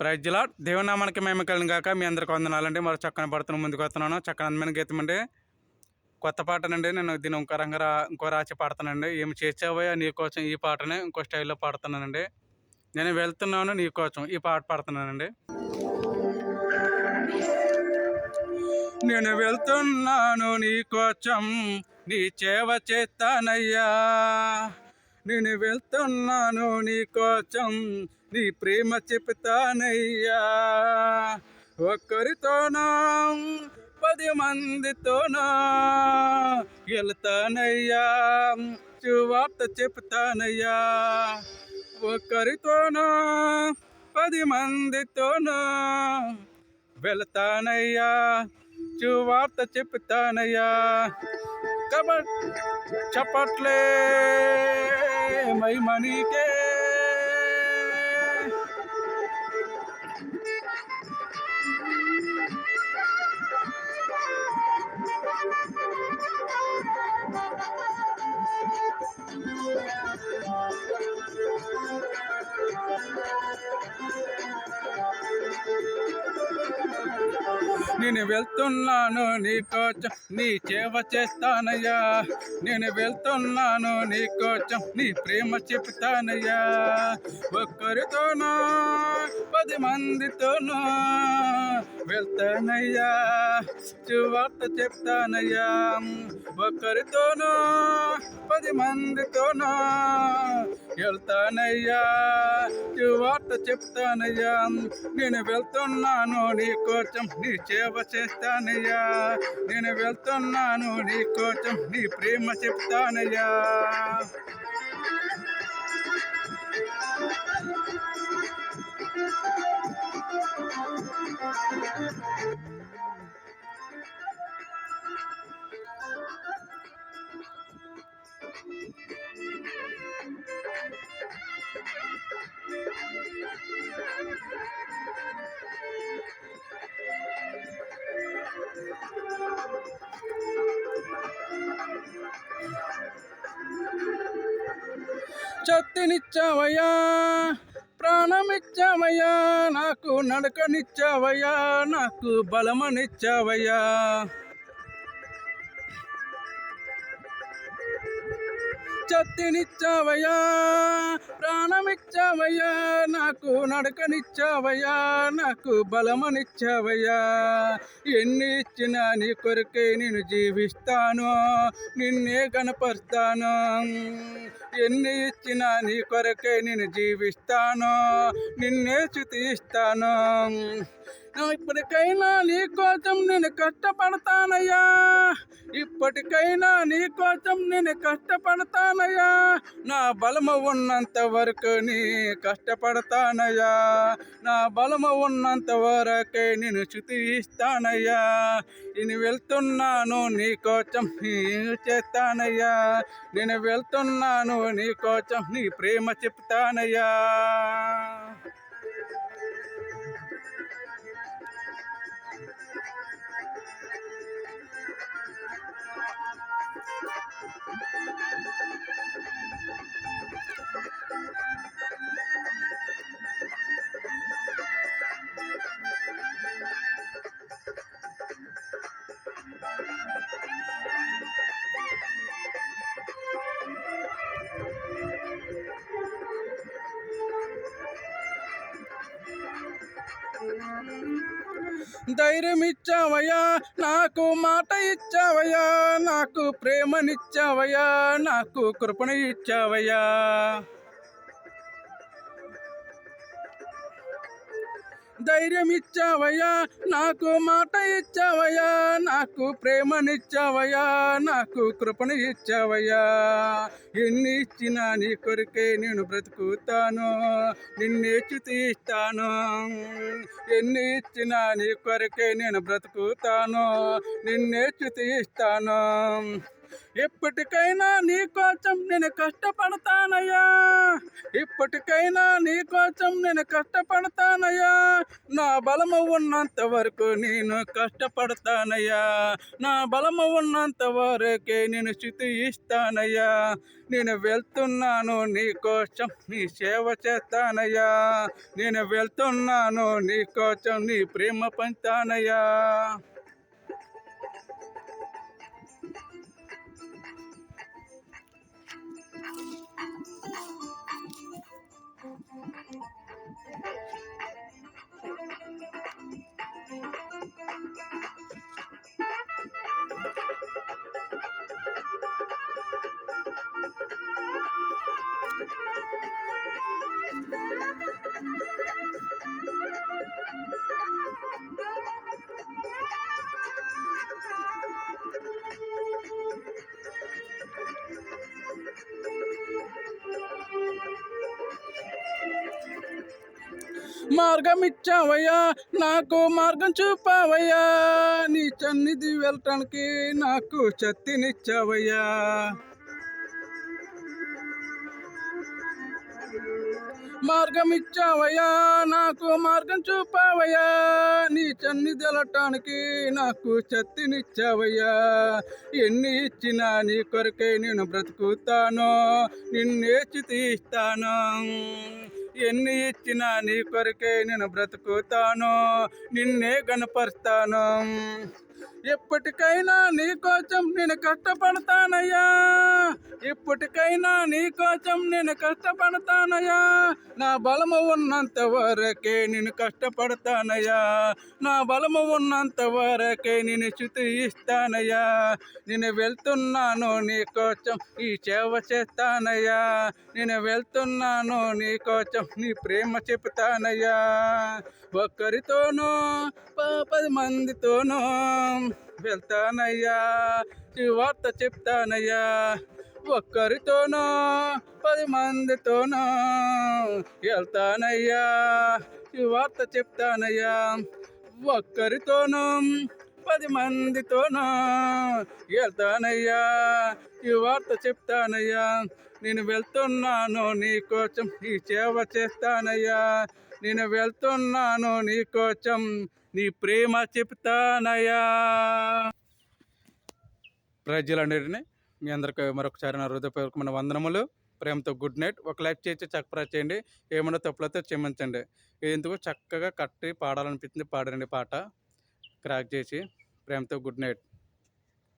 ప్రైజ్లా దేవునామానికి మేము కలిగిన కాక మీ అందరికి వందనాలండి. మరో చక్కని పడుతున్న ముందుకు వస్తున్నాను. చక్కని అందమైన గీతం అండి కొత్త పాటనండి. నేను దీన్ని ఇంకో రంగరా ఇంకో రాసి పాడుతానండి. ఏమి చేసావయ్యా నీ కోసం ఈ పాటని ఇంకో స్టైల్లో పాడుతున్నానండి నేను వెళ్తున్నాను నీ కోసం ఈ పాట పాడుతున్నానండి నేను వెళ్తున్నాను నీ కోసం నీ చేవ చేస్తానయ్యా. నేను వెళ్తున్నాను నీ కోసం నీ ప్రేమ చెప్తానయ్యా. ఒక్కరితోనా పది మందితోనా వెళ్తానయ్యా సువార్త చెప్తానయ్యా. ఒక్కరితోనా పది మందితోనా వెళ్తానయ్యా సువార్త చెప్తానయ్యా. कब चपटले मई मनी के నేను వెళ్తున్నాను నీకోచం నీ చేవ చేస్తానయ్యా. నేను వెళ్తున్నాను నీకోచం నీ ప్రేమ చెప్తానయ్యా. ఒక్కరితోనా పది మందితోనూ వెళ్తానయ్యా. సువార్త చెప్తానయ్యా. ఒక్కరితోనూ పది మందితోనూ వెళ్తానయ్యా. సువార్త చెప్తానయ్యా. నేను వెళ్తున్నాను నీ కోసం నీ సేవ చేస్తానయ్యా. నేను వెళ్తున్నాను నీ కోసం నీ ప్రేమ చెప్తానయ్యా. చత్తినిచ్చావయ్యా ప్రాణమిచ్చావయ్యా నాకు నడకనిచ్చావయ్యా నాకు బలమనిచ్చావయ్యా. శక్తినిచ్చావయ్యా ప్రాణమిచ్చావయ్యా నాకు నడకనిచ్చావయ్యా నాకు బలమనిచ్చావయ్యా. ఎన్ని ఇచ్చినా నీ కొరకే నేను జీవిస్తాను నిన్నే కనపరుస్తాను ఎన్ని ఇచ్చినా నీ కొరకే నేను జీవిస్తాను నిన్నే చుతిస్తాను ఇప్పటికైనా నీ కోసం నేను కష్టపడతానయ్యా. ఇప్పటికైనా నీ కోసం నేను కష్టపడతానయ్యా. నా బలము ఉన్నంత వరకు నీ కష్టపడతానయ్యా. నా బలము ఉన్నంత వరకే నేను శృతి ఇస్తానయ్యా నేను వెళ్తున్నాను నీ కోసం నీ చేస్తానయ్యా. నేను వెళ్తున్నాను నీ కోసం నీ ప్రేమ చెప్తానయ్యా. ధైర్యం ఇచ్చావయ్యా నాకు మాట ఇచ్చావయ్యా నాకు ప్రేమనిచ్చావయ్యా నాకు కృపణ ఇచ్చావయ్యా. ధైర్యం ఇచ్చావయ్యా నాకు మాట ఇచ్చావయ్యా నాకు ప్రేమనిచ్చావయ్యా నాకు కృపణ ఇచ్చావయ్యా ఎన్ని ఇచ్చినా నీ కొరికే నేను బ్రతుకుతాను నిన్నే తీస్తాను ఎన్ని ఇచ్చినా నీ కొరికే నేను బ్రతుకుతాను నిన్నే తీస్తాను ఎప్పటికైనా నీ కోసం నేను కష్టపడతానయ్యా. ఇప్పటికైనా నీ కోసం నేను కష్టపడతానయ్యా. నా బలము ఉన్నంత వరకు నేను కష్టపడతానయ్యా. నా బలము ఉన్నంత వరకే నేను స్థితి ఇస్తానయ్యా. నేను వెళ్తున్నాను నీ కోసం నీ సేవ చేస్తానయ్యా. నేను వెళ్తున్నాను నీ కోసం నీ ప్రేమ పంచుతానయ్యా. మార్గం ఇచ్చావయ్యా నాకు మార్గం చూపావయ్యా. నీ చన్నిధి వెళ్ళటానికి నాకు శక్తినిచ్చావయ్యా మార్గం ఇచ్చావయ్యా నాకు మార్గం చూపావయ్యా. నీ చన్ని తెలటానికి నాకు చత్తినిచ్చావయ్యా ఎన్ని ఇచ్చినా నీ కొరకే నేను బ్రతుకుతాను నిన్నే తీస్తాను ఎన్ని ఇచ్చినా నీ కొరకే నేను బ్రతుకుతాను నిన్నే గనపరుస్తాను ఎప్పటికైనా నీ కోసం నేను కష్టపడతానయ్యా. ఇప్పటికైనా నీ కోసం నేను కష్టపడతానయ్యా. నా బలము ఉన్నంత వరకే నేను కష్టపడతానయ్యా. నా బలము ఉన్నంత వరకే నేను శృతి ఇస్తానయ్యా. నేను వెళ్తున్నాను నీ కోసం ఈ సేవ చేస్తానయ్యా. నేను వెళ్తున్నాను నీ కోసం నీ ప్రేమ చెప్తానయ్యా ఒక్కరితోనూ పది మందితోనూ వెళ్తానయ్యా. ఈ వార్త చెప్తానయ్యా. ఒక్కరితోనో పది మందితోనో వెళ్తానయ్యా. ఈ వార్త చెప్తానయ్యా. ఒక్కరితోనో పది మందితోనో వెళ్తానయ్యా. ఈ వార్త చెప్తానయ్యా. నేను వెళ్తున్నాను నీ కోసం ఈ సేవ చేస్తానయ్యా. నేను వెళ్తున్నాను నీ కోసం నీ ప్రేమ చెప్తానయా ప్రజలందరినీ మీ అందరికి మరొకసారి నా హృదయపూర్వకమైన వందనములు ప్రేమతో గుడ్ నైట్. ఒక లైక్ చేసి చక్కప్రా చేయండి. ఏమైనా తప్పులతో క్షమించండి. ఎందుకు చక్కగా కట్టి పాడాలనిపించింది పాడండి పాట. క్రాక్ చేసి ప్రేమతో గుడ్ నైట్.